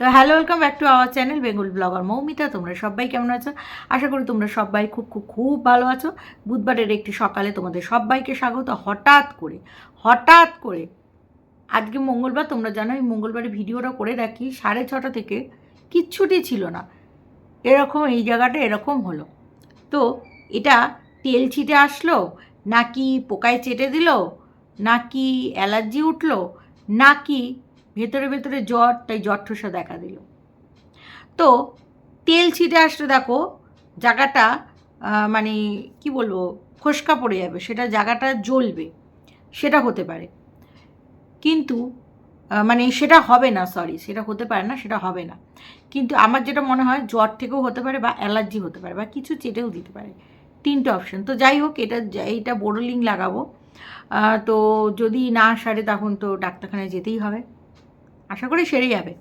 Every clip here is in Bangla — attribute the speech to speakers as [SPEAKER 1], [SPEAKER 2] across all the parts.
[SPEAKER 1] তো hello welcome back to our channel Bengal blogger Moumita তোমরা সবাই কেমন আছো? আশা করি তোমরা সবাই খুব খুব খুব ভালো আছো। বুধবারের একটি সকালে তোমাদের সবাইকে স্বাগত। হঠাৎ করে হঠাৎ করে, আজকে মঙ্গলবার, তোমরা জানো আমি মঙ্গলবারে ভিডিওটা করে রাখি সাড়ে ছটা থেকে কিচ্ছুটি ছিল না। এরকম এই জায়গাটা এরকম হলো। তো এটা তেল ছিটে আসলো, নাকি পোকায় চেটে দিল, নাকি অ্যালার্জি উঠল, নাকি ভেতরে ভেতরে জ্বর, তাই জ্বর ঠোসা দেখা দিল। তো তেল ছিটে আসলে দেখো, জায়গাটা মানে কি বলব ফসকা পড়ে যাবে, সেটা জায়গাটা জ্বলবে, সেটা হতে পারে। কিন্তু মানে সেটা হবে না সরি সেটা হতে পারে না, সেটা হবে না। কিন্তু আমার যেটা মনে হয়, জ্বর থেকেও হতে পারে বা অ্যালার্জি হতে পারে বা কিছু চেটেও দিতে পারে। তিনটে অপশন তো যাই হোক, এটা এইটা বোরোলিং লাগাবো। তো যদি না সারে, তখন তো ডাক্তারখানায় যেতেই হবে। আশা করি সেরে যাবে।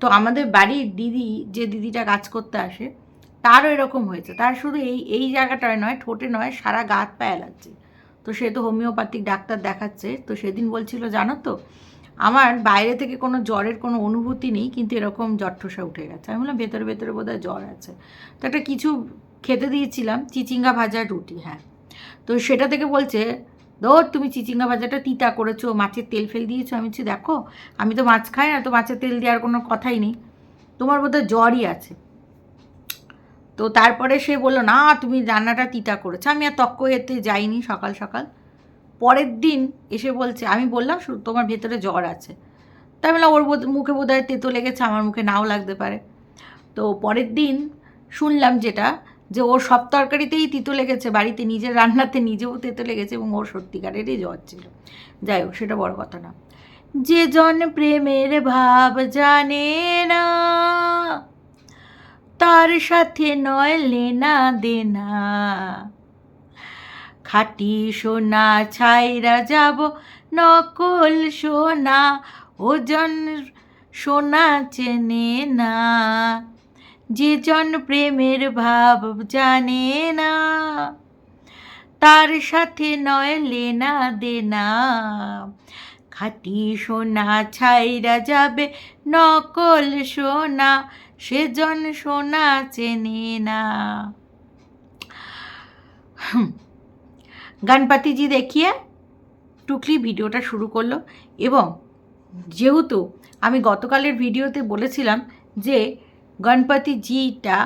[SPEAKER 1] তো আমাদের বাড়ির দিদি, যে দিদিটা কাজ করতে আসে, তারও এরকম হয়েছে। তার শুধু এই এই জায়গাটায় নয়, ঠোঁটে নয়, সারা গাত পায়ে লাগছে। তো সে তো হোমিওপ্যাথিক ডাক্তার দেখাচ্ছে। তো সেদিন বলছিল, জানো তো, আমার বাইরে থেকে কোনো জ্বরের কোনো অনুভূতি নেই, কিন্তু এরকম জ্বর ঠোসা উঠে গেছে। আমি বললাম, ভেতরে ভেতরে বোধহয় জ্বর আছে। তো একটা কিছু খেতে দিয়েছিলাম, চিচিঙ্গা ভাজা রুটি হ্যাঁ। তো সেটা থেকে বলছে ধর তুমি চিচিঙ্গা ভাজাটা তিতা করেছ, মাছের তেল ফেল দিয়েছ, আমি বলছি, দেখো, আমি তো মাছ খাই না তো মাছের তেল দেওয়ার কোনো কথাই নেই। তোমার বোধহয় জ্বরই আছে। তো তারপরে সে বলল, না, তুমি রান্নাটা তিতা করেছ। আমি আর তক্ক এতে যাইনি সকাল সকাল। পরের দিন এসে বলছে, আমি বললাম তোমার ভেতরে জ্বর আছে। তাই বললাম, ওর মুখে বোধ হয় তেতো লেগেছে, আমার মুখে নাও লাগতে পারে। তো পরের দিন শুনলাম যেটা যে ওর সব তরকারিতেই তিতো লেগেছে, বাড়িতে নিজের রান্নাতে নিজেও তেতো লেগেছে এবং ওর সত্যিকারেরই জ্বর ছিল। যাই হোক, সেটা বড় কথা না। যে জন প্রেমের ভাব জানে না, তার সাথে নয় লেনা দেনা। খাটি সোনা ছাইরা যাব, নকল সোনা, ওজন সোনা চেনে না। যে জন প্রেমের ভাব জানে না, তার সাথে নয় লেনা দেনা খাটি সোনা ছাইরা যাবে নকল সোনা সেজন সোনা চেনে না হুম। গণপতিজি দেখিয়ে টুকলি ভিডিওটা শুরু করল এবং যেহেতু আমি গতকালের ভিডিওতে বলেছিলাম যে গণপতিজিটা,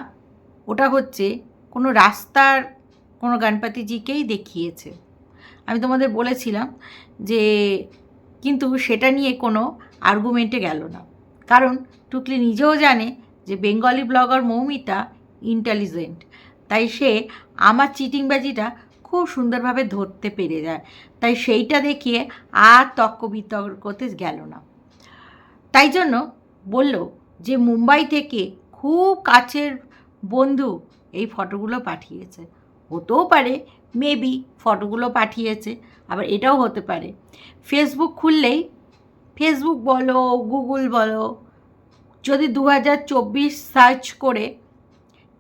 [SPEAKER 1] ওটা হচ্ছে কোনো রাস্তার কোনো গণপতিজিকেই দেখিয়েছে। আমি তোমাদের বলেছিলাম যে কিন্তু সেটা নিয়ে কোনো আর্গুমেন্টে গেল না। কারণ টুকলি নিজেও জানে যে বেঙ্গলি ব্লগার মৌমিতা ইন্টেলিজেন্ট তাই সে আমার চিটিংবাজিটা খুব সুন্দরভাবে ধরতে পেরে যায়। তাই সেইটা দেখিয়ে আর তর্ক বিতর্কতে গেল না। তাই জন্য বলল যে মুম্বাই থেকে খুব কাছের বন্ধু এই ফটোগুলো পাঠিয়েছে। হতেও পারে মেবি ফটোগুলো পাঠিয়েছে, আবার এটাও হতে পারে। ফেসবুক খুললেই ফেসবুক বলো গুগল বলো, যদি দু হাজার চব্বিশ সার্চ করে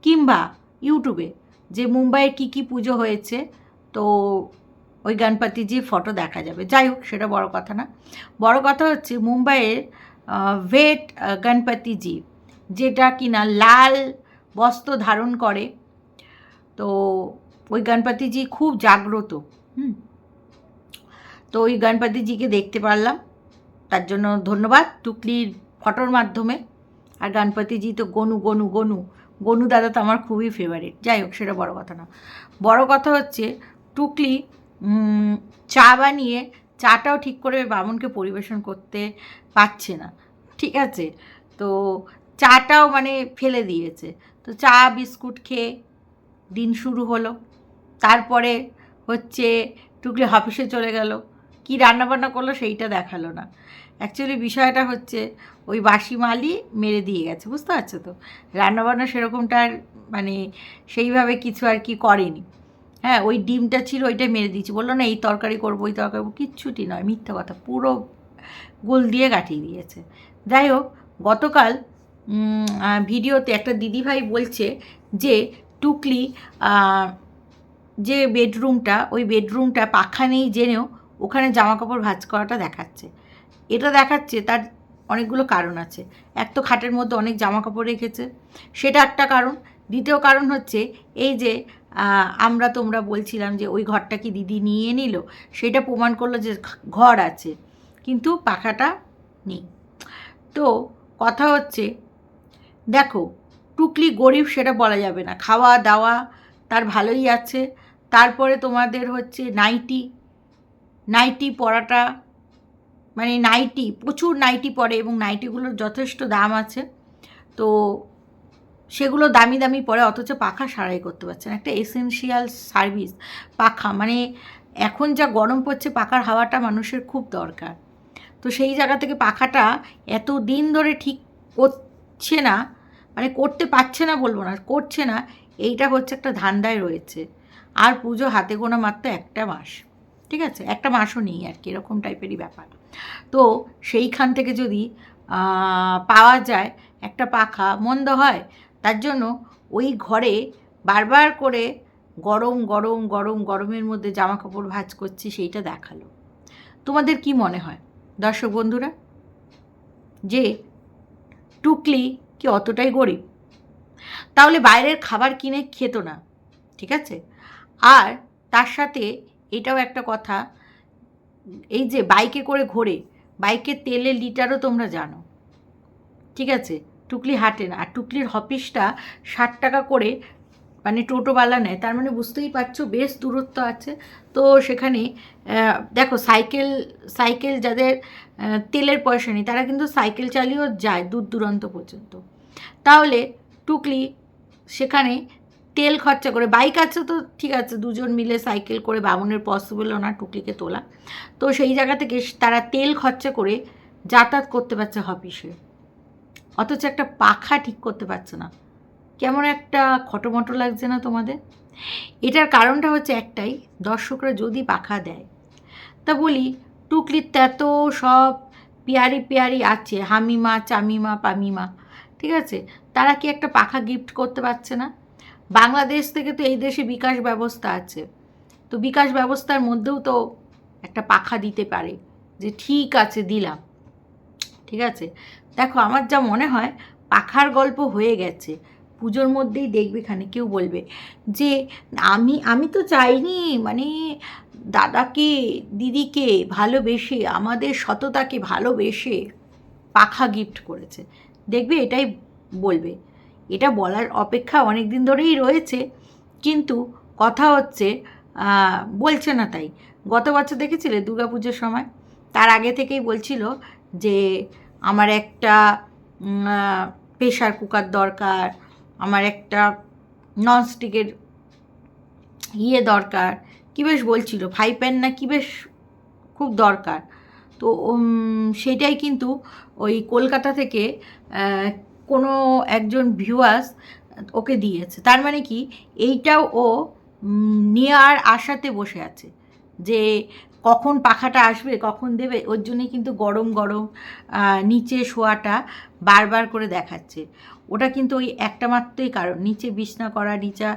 [SPEAKER 1] কিংবা ইউটিউবে যে মুম্বাইয়ের কী কী পুজো হয়েছে, তো ওই গণপতিজির ফটো দেখা যাবে। যাই হোক, সেটা বড় কথা না। বড় কথা হচ্ছে, মুম্বাইয়ের ভেট গণপতিজি, যেটা কিনা লাল বস্ত্র ধারণ করে। তো ওই গণপতিজি খুব জাগ্রত, হুম। তো ওই গণপতিজিকে দেখতে পারলাম। তার জন্য ধন্যবাদ টুকলির ফটোর মাধ্যমে। আর গণপতিজি তো গনু গনু গনু। গনু দাদা তো আমার খুবই ফেভারিট যাই হোক, সেটা বড় কথা না। বড় কথা হচ্ছে টুকলি চা বানিয়ে চাটাও ঠিক করে বামুনকে পরিবেশন করতে পারছে না। ঠিক আছে? তো চাটাও মানে ফেলে দিয়েছে। তো চা, বিস্কুট খেয়ে দিন শুরু হলো। তারপরে হচ্ছে টুকলি অফিসে চলে গেল। কি রান্নাবান্না করল সেইটা দেখাল না। অ্যাকচুয়ালি বিষয়টা হচ্ছে ওই বাসি মালই মেরে দিয়ে গেছে, বুঝতে পারছ তো? রান্নাবান্না সেরকমটা মানে সেইভাবে কিছু আর কি করেনি। হ্যাঁ ওই ডিমটা ছিল, ওইটাই মেরে দিয়েছি। বলল, না, এই তরকারি করব, ওই তরকারি করব। কিচ্ছুটি নয়, মিথ্যা কথা, পুরো গোল দিয়ে কাটিয়ে দিয়েছে। যাই হোক, গতকাল ভিডিওতে একটা দিদিভাই বলছে যে, টুকলি যে বেডরুমটা, ওই বেডরুমটা পাখা নেই জেনেও ওখানে জামা কাপড় ভাঁজ করাটা দেখাচ্ছে। এটা দেখাচ্ছে, তার অনেকগুলো কারণ আছে। এক তো খাটের মধ্যে অনেক জামা কাপড় রেখেছে। সেটা একটা কারণ। দ্বিতীয় কারণ হচ্ছে, এই যে আমরা তোমরা বলছিলাম যে ওই ঘরটা কি দিদি নিয়ে নিল? সেটা প্রমাণ করল যে ঘর আছে, কিন্তু পাখাটা নেই। তো কথা হচ্ছে, দেখো, টুকলি গরিব সেটা বলা যাবে না। খাওয়া, দাওয়া তার ভালোই আছে। তারপরে তোমাদের হচ্ছে নাইটি নাইটি পরাটা মানে নাইটি, প্রচুর নাইটি পরে এবং নাইটিগুলোর যথেষ্ট দাম আছে। তো সেগুলো দামি দামি পরে অথচ পাখা সারাই করতে পারছে না। একটা এসেনশিয়াল সার্ভিস পাখা। মানে এখন যা গরম পড়ছে, পাখার হাওয়াটা মানুষের খুব দরকার। তো সেই জায়গা থেকে পাখাটা এত দিন ধরে ঠিক করছে না মানে করতে পারছে না বলব না, করছে না, এইটা হচ্ছে একটা ধান্দায় রয়েছে। আর পুজো হাতে গোনা মাত্র একটা মাস, ঠিক আছে? একটা মাসও নেই আর কি, এরকম টাইপেরই ব্যাপার। তো সেইখান থেকে যদি পাওয়া যায় একটা পাখা, মন্দ হয় তার জন্য ওই ঘরে বারবার করে গরম গরম গরম, গরমের মধ্যে জামা কাপড় ভাঁজ করছি, সেইটা দেখাল। তোমাদের কি মনে হয়, দর্শক বন্ধুরা, যে টুকলি কি অতটাই গরিব? তাহলে বাইরের খাবার কিনে খেত না, ঠিক আছে? আর তার সাথে এটাও একটা কথা, এই যে বাইকে করে ঘোরে, বাইকের তেলের লিটারও তোমরা জানো, ঠিক আছে? টুকলি হাঁটে না। আর টুকলির হপিসটা ষাট টাকা করে মানে টোটোওয়ালা নেয়। তার মানে বুঝতেই পারছ, বেশ দূরত্ব আছে। তো সেখানে দেখো সাইকেল সাইকেল যাদের তেলের পয়সা নেই, তারা কিন্তু সাইকেল চালিয়েও যায় দূর দূরান্ত পর্যন্ত। তাহলে টুকলি সেখানে তেল খরচা করে, বাইক আছে তো ঠিক আছে, দুজন মিলে সাইকেল করে বামুনের পসিবল না টুকলিকে তোলা। তো সেই জায়গা থেকে তারা তেল খরচা করে যাতায়াত করতে পারছে অফিসে অথচ একটা পাখা ঠিক করতে পারছে না। কেমন একটা খটোমটো লাগছে না তোমাদের? এটার কারণটা হচ্ছে একটাই, দর্শকরা যদি পাখা দেয়, তা বলি টুকলির তেত সব পিয়ারি পিয়ারি আছে, হামিমা, চামিমা, পামিমা, ঠিক আছে? তারা কি একটা পাখা গিফট করতে পারছে না? বাংলাদেশ থেকে তো এই দেশে বিকাশ ব্যবস্থা আছে। তো বিকাশ ব্যবস্থার মধ্যেও তো একটা পাখা দিতে পারে, যে ঠিক আছে, দিলাম, ঠিক আছে? দেখো, আমার যা মনে হয়, পাখার গল্প হয়ে গেছে। পুজোর মধ্যেই দেখবে এখানে কেউ বলবে যে, আমি আমি তো চাইনি মানে দাদাকে, দিদিকে ভালোবেসে, আমাদের সততাকে ভালোবেসে পাখা গিফট করেছে। দেখবে, এটাই বলবে। এটা বলার অপেক্ষা অনেক দিন ধরেই রয়েছে, কিন্তু কথা হচ্ছে বলছে না তাই। গত বছর দেখেছিলে দুর্গাপুজোর সময়? তার আগে থেকেই বলছিল যে আমার একটা প্রেশার কুকার দরকার, আমার একটা ননস্টিকের ইয়ে দরকার, কী বেশ বলছিল ফ্রাই প্যান না কী বেশ খুব দরকার। তো সেটাই কিন্তু ওই কলকাতা থেকে কোনো একজন ভিউয়ার্স ওকে দিয়েছে। তার মানে কি, এইটাও ও নেওয়ার আশাতে বসে আছে। যে কখন পাখাটা আসবে, কখন দেবে, ওর জন্যই কিন্তু গরম গরম নিচে শোয়াটা বারবার করে দেখাচ্ছে। ওটা কিন্তু ওই একটা মাত্রই কারণ। নিচে বিছনা করা, নিচা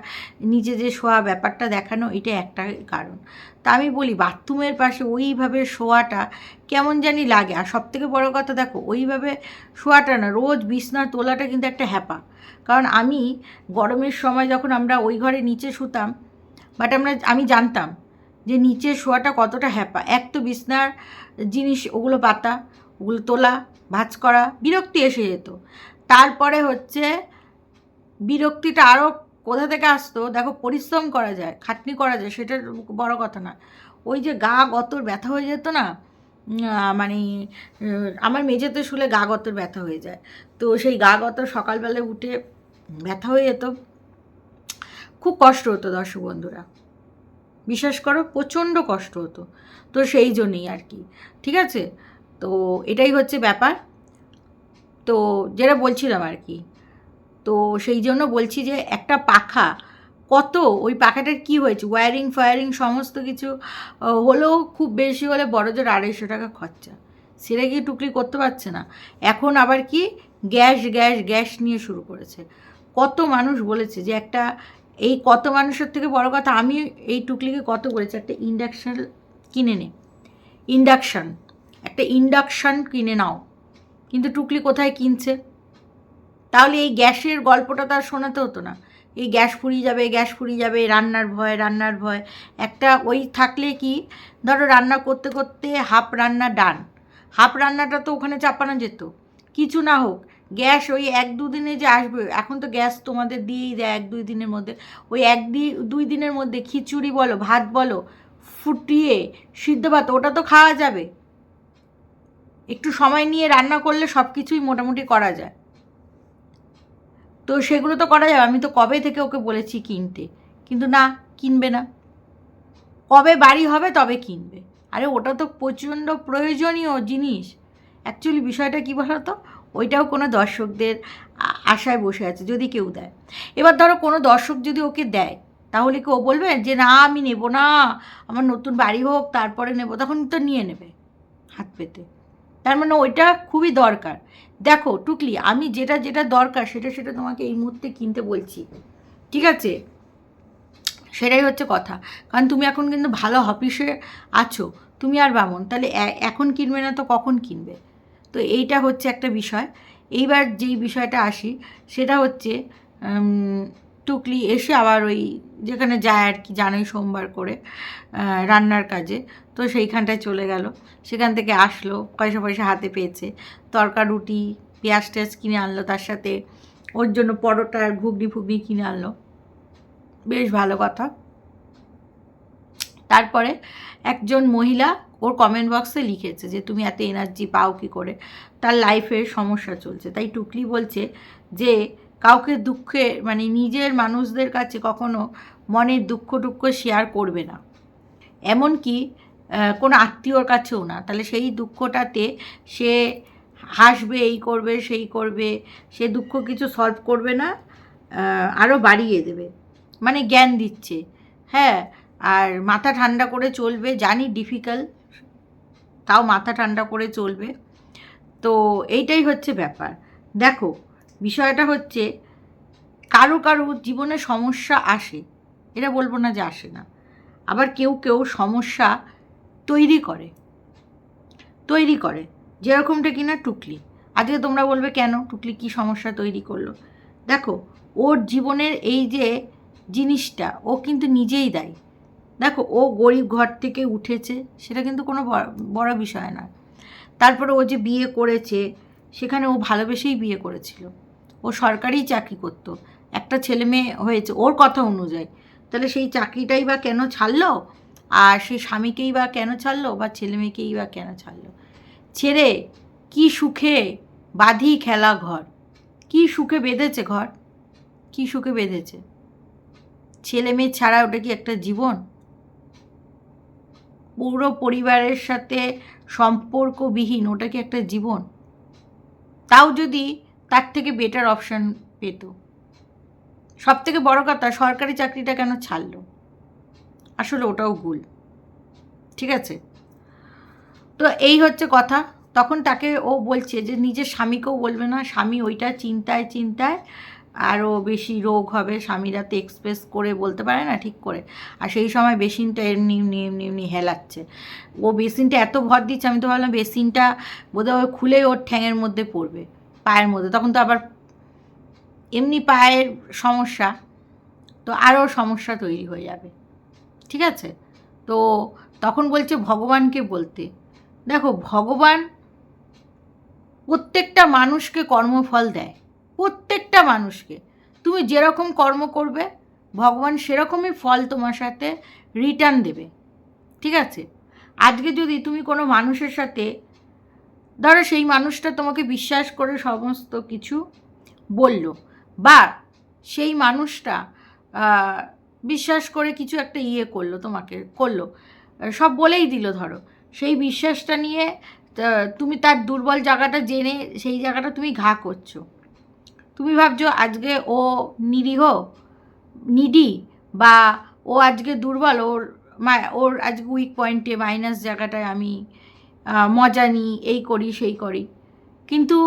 [SPEAKER 1] নিচে যে শোয়া ব্যাপারটা দেখানো, এটা একটা কারণ। তা আমি বলি, বাথরুমের পাশে ওইভাবে শোয়াটা কেমন জানি লাগে। আর সব থেকে বড়ো কথা দেখো, ওইভাবে শোয়াটা না, রোজ বিছনা তোলাটা কিন্তু একটা হ্যাপা। কারণ আমি গরমের সময় যখন আমরা ওই ঘরে নিচে শুতাম বাট আমরা, আমি জানতাম যে নিচে শোয়াটা কতটা হ্যাপা। এক তো বিছনার জিনিস, ওগুলো পাতা, ওগুলো তোলা, ভাঁজ করা, বিরক্তি এসে যেত। তারপরে হচ্ছে বিরক্তিটা আরও কোথা থেকে আসতো? দেখো পরিশ্রম করা যায়, খাটনি করা যায় সেটা বড় কথা না। ওই যে গা গতর ব্যথা হয়ে যেত না? মানে আমার মেঝেতে শুলে গা গতর ব্যথা হয়ে যায়। তো সেই গা গতর সকালবেলায় উঠে ব্যথা হয়ে যেত। খুব কষ্ট হতো দর্শক বন্ধুরা। বিশ্বাস করো, প্রচণ্ড কষ্ট হতো। তো সেই জন্যই আর কি, ঠিক আছে? তো এটাই হচ্ছে ব্যাপার। তো যেটা বলছিলাম আর কি, তো সেই জন্য বলছি যে একটা পাখা কত, ওই পাখাটার কি হয়েছে? ওয়্যারিং ফায়ারিং সমস্ত কিছু হলেও খুব বেশি হলে বড় জোর আড়াইশো টাকা খরচা। সেটা কি টুকলি করতে পারছে না। এখন আবার কি গ্যাস গ্যাস গ্যাস নিয়ে শুরু করেছে। কত মানুষ বলেছে যে একটা এই কত মানুষের থেকে বড় কথা, আমি এই টুকলিকে কত বলেছি একটা ইন্ডাকশান কিনে নে। ইন্ডাকশান একটা ইন্ডাকশান কিনে নাও। কিন্তু টুকলি কোথায় কিনছে? তাহলে এই গ্যাসের গল্পটা তার শোনাতে হতো না। এই গ্যাস ফুরিয়ে যাবে, গ্যাস ফুরিয়ে যাবে, রান্নার ভয় রান্নার ভয়। একটা ওই থাকলে কি, ধরো রান্না করতে করতে হাফ রান্না ডান হাফ রান্নাটা তো ওখানে চাপানো যেত। কিছু না হোক গ্যাস ওই এক দুদিনে যে আসবে, এখন তো গ্যাস তোমাদের দিয়েই দেয় এক দুই দিনের মধ্যে। ওই এক দুই দিনের মধ্যে খিচুড়ি বলো, ভাত বলো, ফুটিয়ে সিদ্ধ ভাত, ওটা তো খাওয়া যাবে। একটু সময় নিয়ে রান্না করলে সব কিছুই মোটামুটি করা যায়। তো সেগুলো তো করা যাবে, আমি তো কবে থেকে ওকে বলেছি কিনতে। কিন্তু না, কিনবে না। কবে বাড়ি হবে তবে কিনবে। আরে ওটা তো প্রচণ্ড প্রয়োজনীয় জিনিস। অ্যাকচুয়ালি বিষয়টা কী বলতো? ওইটাও কোনো দর্শকদের আশায় বসে আছে, যদি কেউ দেয়। এবার ধরো কোনো দর্শক যদি ওকে দেয়, তাহলে কি ও বলবে যে, না, আমি নেব না, আমার নতুন বাড়ি হোক, তারপরে নেব। তখন তো নিয়ে নেবে হাত পেতে। তার মানে ওইটা খুবই দরকার। দেখো, টুকলি, আমি যেটা যেটা দরকার, সেটা সেটা তোমাকে এই মুহূর্তে কিনতে বলছি। ঠিক আছে? সেটাই হচ্ছে কথা। কারণ তুমি এখন কিন্তু ভালো অফিসে আছো। তুমি আর বামন, তাহলে এখন কিনবে না তো কখন কিনবে? তো এইটা হচ্ছে একটা বিষয়। এইবার যেই বিষয়টা আসি, সেটা হচ্ছে টুকলি এসে আবার ওই যেখানে যায় আর কি, জানোই সোমবার করে রান্নার কাজে। তো সেইখানটায় চলে গেল। সেখান থেকে আসলো, পয়সা পয়সা হাতে পেয়েছে। তরকা, রুটি, পেঁয়াজ টেয়াজ কিনে আনলো, তার সাথে ওর জন্য পরোটা আর ঘুগনি ফুগনি কিনে আনলো। বেশ ভালো কথা। তারপরে একজন মহিলা ওর কমেন্ট বক্সে লিখেছে যে, তুমি এত এনার্জি পাও কী করে? তার লাইফের সমস্যা চলছে। তাই টুকলি বলছে যে, কাউকে দুঃখে মানে নিজের মানুষদের কাছে কখনো মনের দুঃখ টুক্ষ শেয়ার করবে না। এমনকি কোনো আত্মীয়র কাছেও না। তাহলে সেই দুঃখটাতে সে হাসবে, এই করবে, সেই করবে, সে দুঃখ কিছু সলভ করবে না আরও বাড়িয়ে দেবে। মানে জ্ঞান দিচ্ছে। হ্যাঁ আর মাথা ঠান্ডা করে চলবে, জানি ডিফিকাল্ট তাও মাথা ঠান্ডা করে চলবে। তো এইটাই হচ্ছে ব্যাপার। দেখো, বিষয়টা হচ্ছে কারও কারও জীবনে সমস্যা আসে, এটা বলব না যে আসে না। আবার কেউ কেউ সমস্যা তৈরি করে তৈরি করে, যেরকমটা কিনা টুকলি। আজকে তোমরা বলবে, কেন টুকলি কি সমস্যা তৈরি করল? দেখো, ওর জীবনের এই যে জিনিসটা, ও কিন্তু নিজেই দেয়। দেখো, ও গরিব ঘর থেকে উঠেছে, সেটা কিন্তু কোনো বড় বিষয় না তারপরে ও যে বিয়ে করেছে, সেখানে ও ভালোবেসেই বিয়ে করেছিল। ও সরকারি চাকরি করত। একটা ছেলে মেয়ে হয়েছে, ওর কথা অনুযায়ী। তাহলে সেই চাকরিটাই বা কেন ছাড়লো? আর সেই স্বামীকেই বা কেন ছাড়লো? বা ছেলে মেয়েকেই বা কেন ছাড়লো? ছেড়ে কি সুখে বাঁধি খেলা ঘর? কি সুখে বেঁধেছে ঘর? কি সুখে বেঁধেছে? ছেলে মেয়ে ছাড়া ওটা কি একটা জীবন? পুরো পরিবারের সাথে সম্পর্কবিহীন, ওটা কি একটা জীবন? তাও যদি তার থেকে বেটার অপশান পেত। সব থেকে বড় কথা, সরকারি চাকরিটা কেন ছাড়লো? আসলে ওটাও ভুল। ঠিক আছে? তো এই হচ্ছে কথা। তখন তাকে ও বলছে যে, নিজের স্বামীকেও বলবে না, স্বামী ওইটা চিন্তায় চিন্তায় আরও বেশি রোগ হবে, স্বামীরা তো এক্সপ্রেস করে বলতে পারে না ঠিক করে। আর সেই সময় বেসিনটা এমনি এমনি এমনি এমনি হেলাচ্ছে। ও বেসিনটা এত ভর দিচ্ছে, আমি তো ভাবলাম বেসিনটা বোধহয় খুলেই ওর ঠ্যাঙের মধ্যে পড়বে, পায়ের মধ্যে। তখন তো আবার এমনি পায়ের সমস্যা, তো আরও সমস্যা তৈরি হয়ে যাবে। ঠিক আছে? তো তখন বলছে ভগবানকে বলতে, দেখো ভগবান প্রত্যেকটা মানুষকে কর্মফল দেয়। প্রত্যেকটা মানুষকে। তুমি যেরকম কর্ম করবে, ভগবান সেরকমই ফল তোমার সাথে রিটার্ন দেবে। ঠিক আছে? আজকে যদি তুমি কোনো মানুষের সাথে, ধরো সেই মানুষটা তোমাকে বিশ্বাস করে সমস্ত কিছু বলল, বা সেই মানুষটা বিশ্বাস করে কিছু একটা ইয়ে করল, তোমাকে করল, সব বলেই দিল ধরো। সেই বিশ্বাসটা নিয়ে তুমি তার দুর্বল জায়গাটা জেনে, সেই জায়গাটা তুমি ঘা করছ। তুমি ভাবছ আজকে ও নিরীহ, নিডি বা ও আজকে দুর্বল, ওর ওর আজকে উইক পয়েন্টে মাইনাস জায়গাটায় আমি মজা নিই, এই করি, সেই করি। কিন্তু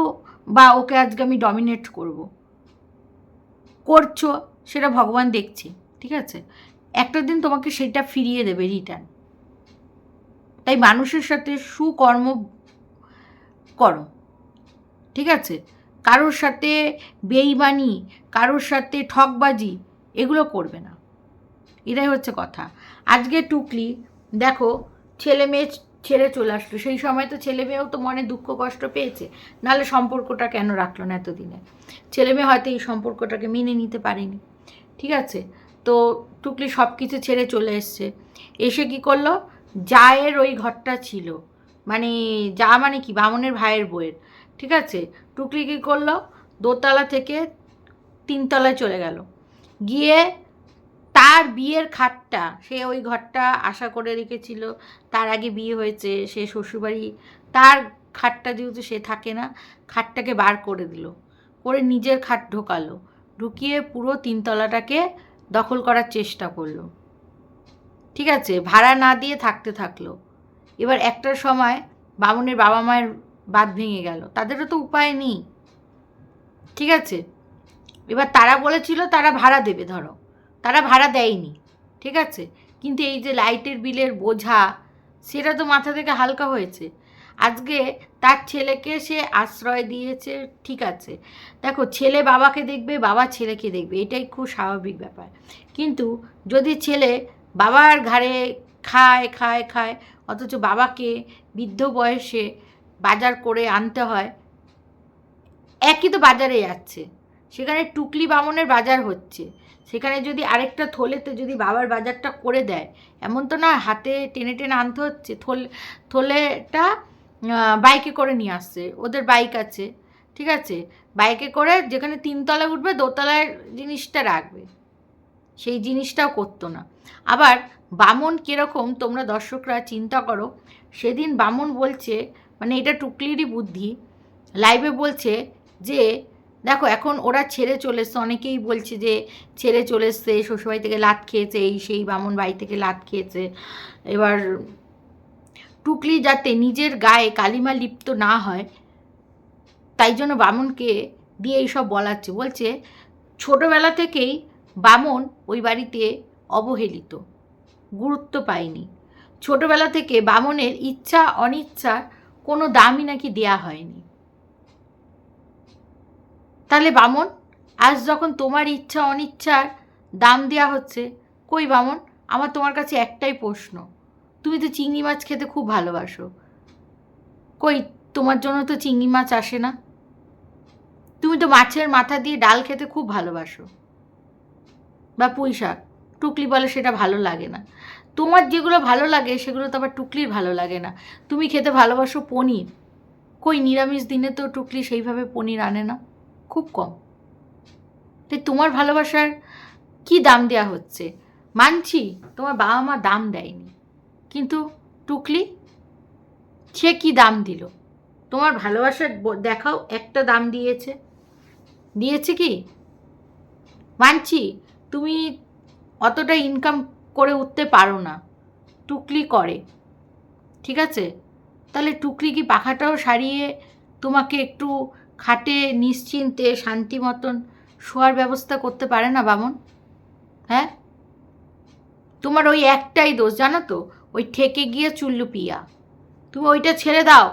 [SPEAKER 1] বা ওকে আজকে আমি ডমিনেট করব। করছ, সেটা ভগবান দেখছে, ঠিক আছে? একটা দিন তোমাকে সেটা ফিরিয়ে দেবে রিটার্ন তাই মানুষের সাথে সুকর্ম করো, ঠিক আছে? কারোর সাথে বেইমানি, কারোর সাথে ঠকবাজি এগুলো করবে না। এটাই হচ্ছে কথা। আজকে টুকলি, দেখো, ছেলে মেয়ে ছেড়ে চলে আসলো। সেই সময় তো ছেলে মেয়েও তো মনে দুঃখ, কষ্ট পেয়েছে। নাহলে সম্পর্কটা কেন রাখল না এতদিনে? ছেলে মেয়ে হয়তো এই সম্পর্কটাকে মেনে নিতে পারেনি। ঠিক আছে? তো টুকলি সব কিছু ছেড়ে চলে এসছে। এসে কি করল? জায়ের ওই ঘরটা ছিল। মানে যা মানে কি? বামনের ভাইয়ের বইয়ের ঠিক আছে? টুকলি কী করল? দোতলা থেকে তিনতলায় চলে গেল। গিয়ে তার বিয়ের খাটটা, সে ওই ঘরটা আশা করে রেখেছিল, তার আগে বিয়ে হয়েছে, সে শ্বশুরবাড়ি, তার খাটটা যেহেতু সে থাকে না, খাটটাকে বার করে দিল। করে নিজের খাট ঢোকালো, ঢুকিয়ে পুরো তিনতলাটাকে দখল করার চেষ্টা করল। ঠিক আছে? ভাড়া না দিয়ে থাকতে থাকল। এবার একটার সময় বামুনের বাবা মায়ের বাদ ভেঙে গেল। তাদেরও তো উপায় নেই। ঠিক আছে? এবার তারা বলেছিল তারা ভাড়া দেবে, ধরো। তারা ভাড়া দেয়নি। ঠিক আছে? কিন্তু এই যে লাইটের বিলের বোঝা, সেটা তো মাথা থেকে হালকা হয়েছে। আজকে তার ছেলেকে সে আশ্রয় দিয়েছে, ঠিক আছে। দেখো, ছেলে বাবাকে দেখবে, বাবা ছেলেকে দেখবে। এটাই খুব স্বাভাবিক ব্যাপার। কিন্তু যদি ছেলে বাবার ঘাড়ে খায় খায় খায়, অথচ বাবাকে বৃদ্ধ বয়সে বাজার করে আনতে হয়। একই তো বাজারে যাচ্ছে। সেখানে টুকলি বামনের বাজার হচ্ছে। সেখানে যদি আরেকটা থলেতে যদি বাবার বাজারটা করে দেয়, এমন তো না হাতে টেনে টেনে আনতে হচ্ছে। থলে, থলেটা বাইকে করে নিয়ে আসছে। ওদের বাইক আছে, ঠিক আছে? বাইকে করে যেখানে তিনতলায় উঠবে, দোতলায় জিনিসটা রাখবে। সেই জিনিসটাও করতো না। আবার বামন কীরকম, তোমরা দর্শকরা চিন্তা করো, সেদিন বামন বলছে মানে এটা টুকলিরই বুদ্ধি। লাইভে বলছে যে, দেখো এখন ওরা ছেড়ে চলে এসছে, অনেকেই বলছে যে ছেড়ে চলে এসছে, শ্বশুরবাড়ি থেকে লাত খেয়েছে, এই সেই বামন বাড়ি থেকে লাত খেয়েছে। এবার টুকলি যাতে নিজের গায়ে কালিমা লিপ্ত না হয়, তাই জন্য বামনকে দিয়ে এইসব বলাচ্ছে। বলছে, ছোটোবেলা থেকেই বামন ওই বাড়িতে অবহেলিত, গুরুত্ব পায়নি। ছোটোবেলা থেকে বামনের ইচ্ছা অনিচ্ছা কোনো দামই নাকি দেয়া হয়নি। তাহলে বামন, আজ যখন তোমার ইচ্ছা অনিচ্ছার দাম দেওয়া হচ্ছে, কই বামন? আমার তোমার কাছে একটাই প্রশ্ন। তুমি তো চিংড়ি মাছ খেতে খুব ভালোবাসো। কই, তোমার জন্য তো চিংড়ি মাছ আসে না। তুমি তো মাছের মাথা দিয়ে ডাল খেতে খুব ভালোবাসো। বা পুঁই শাক টুকলি বলে সেটা ভালো লাগে না। তোমার যেগুলো ভালো লাগে, সেগুলো তো আবার টুকলির ভালো লাগে না। তুমি খেতে ভালোবাসো পনির। কই, নিরামিষ দিনে তো টুকলি সেইভাবে পনির আনে না। খুব কম। তাই তোমার ভালোবাসার কি দাম দেওয়া হচ্ছে? মানছি, তোমার বাবা মা দাম দেয়নি। কিন্তু টুকলি, সে কি দাম দিল? তোমার ভালোবাসার দেখাও একটা দাম দিয়েছে। দিয়েছে কি? মানছি, তুমি অতটা ইনকাম করে উঠতে পারো না। টুকলি করে। ঠিক আছে? তাহলে টুকলি কি পাখাটাও সারিয়ে তোমাকে একটু খাটে নিশ্চিন্তে শান্তি মতন শোয়ার ব্যবস্থা করতে পারে না বামন? হ্যাঁ? তোমার ওই একটাই দোষ, জানো তো? ওই ঠেকে গিয়ে চুল্লু পিয়া তুমি ওইটা ছেড়ে দাও।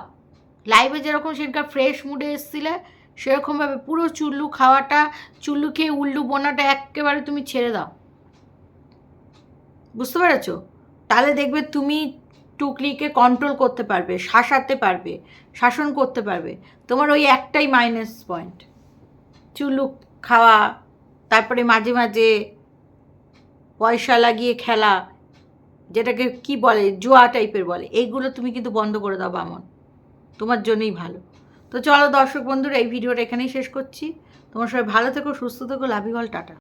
[SPEAKER 1] লাইভে যেরকম সেখানকার ফ্রেশ মুডে এসছিলে, সেরকমভাবে পুরো চুল্লু খাওয়াটা, চুল্লু খেয়ে উল্লু বোনাটা একেবারে তুমি ছেড়ে দাও। বুঝতে পেরেছ? তাহলে দেখবে তুমি টুকলিকে কন্ট্রোল করতে পারবে, শাসাতে পারবে, শাসন করতে পারবে। তোমার ওই একটাই মাইনাস পয়েন্ট চুলুক খাওয়া, তারপরে মাঝে মাঝে পয়সা লাগিয়ে খেলা, যেটাকে কি বলে, জুয়া টাইপের বলে, এইগুলো তুমি কিন্তু বন্ধ করে দাও বামন। তোমার জন্যই ভালো। তো চলো দর্শক বন্ধুরা, এই ভিডিওটা এখানেই শেষ করছি। তোমার সবাই ভালো থেকো, সুস্থ থেকো লাভিগল টাটা।